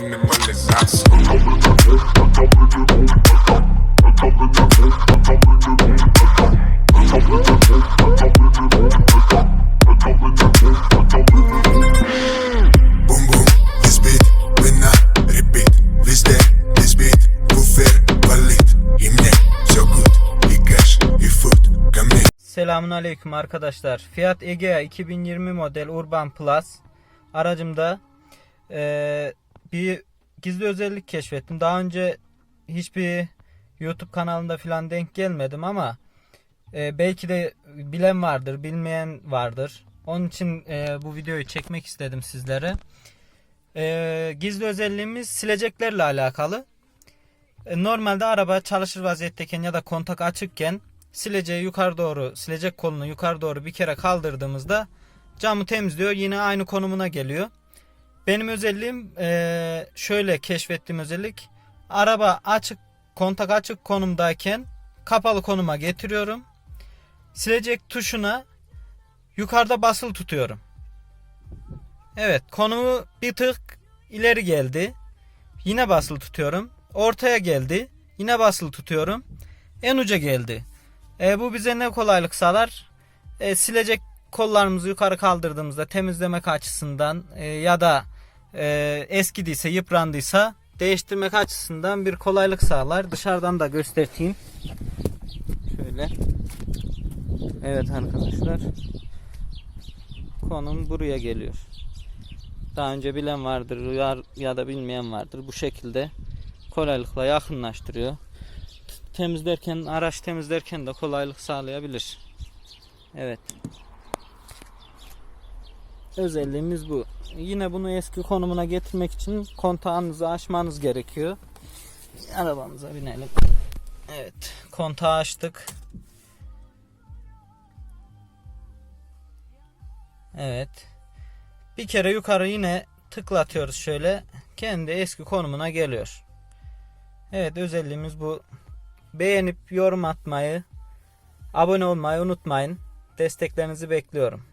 minimalização. Arkadaşlar. Fiat Egea 2020 model Urban Plus aracımda e, bir gizli özellik keşfettim. Daha önce hiçbir YouTube kanalında falan denk gelmedim ama eee, belki de bilen vardır, bilmeyen vardır. Onun için eee, bu videoyu çekmek istedim sizlere. Eee, gizli özelliğimiz sileceklerle alakalı. E, Normalde araba çalışır vaziyetteyken ya da kontak açıkken sileceği yukarı doğru, silecek kolunu yukarı doğru bir kere kaldırdığımızda camı temizliyor. Yine aynı konumuna geliyor. Benim özelliğim eee, şöyle keşfettiğim özellik. Araba açık, kontak açık konumdayken kapalı konuma getiriyorum. Silecek tuşuna yukarıda basılı tutuyorum. Evet konumu bir tık ileri geldi. Yine basılı tutuyorum. Ortaya geldi. Yine basılı tutuyorum. En uca geldi. E, bu bize ne kolaylık sağlar? E, silecek kollarımızı yukarı kaldırdığımızda temizlemek açısından e, ya da e, eskidiyse, yıprandıysa değiştirmek açısından bir kolaylık sağlar. Dışarıdan da göstereyim. Şöyle. Evet arkadaşlar. Konum buraya geliyor. Daha önce bilen vardır ya, da bilmeyen vardır. Bu şekilde kolaylıkla yakınlaştırıyor. Temizlerken, araç temizlerken de kolaylık sağlayabilir. Evet. Özelliğimiz bu. Yine bunu eski konumuna getirmek için kontağınızı açmanız gerekiyor. Arabamıza binelim. Evet, kontağı açtık. Evet. Bir kere yukarı yine tıklatıyoruz şöyle. Kendi eski konumuna geliyor. Evet özelliğimiz bu. Beğenip yorum atmayı, abone olmayı unutmayın. Desteklerinizi bekliyorum.